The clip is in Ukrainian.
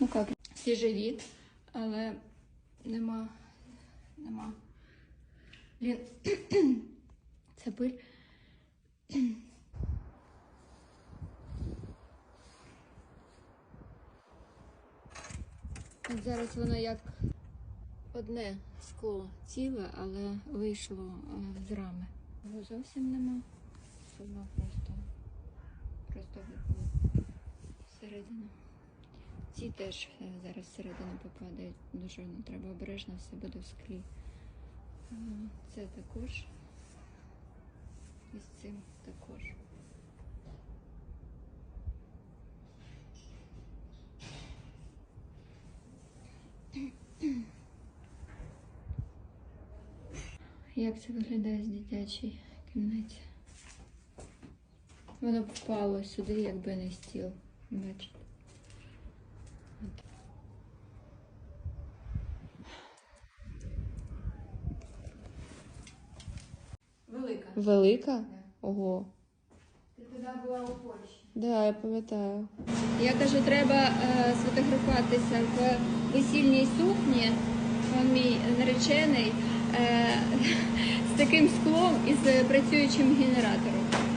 Ну как, всі живі, але нема. Нема. Блін. Це пиль. От зараз воно як одне скло ціле, але вийшло е, з рами. Його зовсім нема. Воно просто виходить всередину. Ці теж е, зараз всередину попадають. Дуже не треба обережно, все буде в склі. Е, Це також. І з цим також. Як це виглядає з дитячої кімнаті? Воно впало сюди, якби не стіл. Бачите? Велика. Велика? Ого. Ти туди була у Польщі. Да, я пам'ятаю. Я кажу, треба е, сфотографуватися в весільній сукні. Он мій наречений е, з таким склом і з працюючим генератором.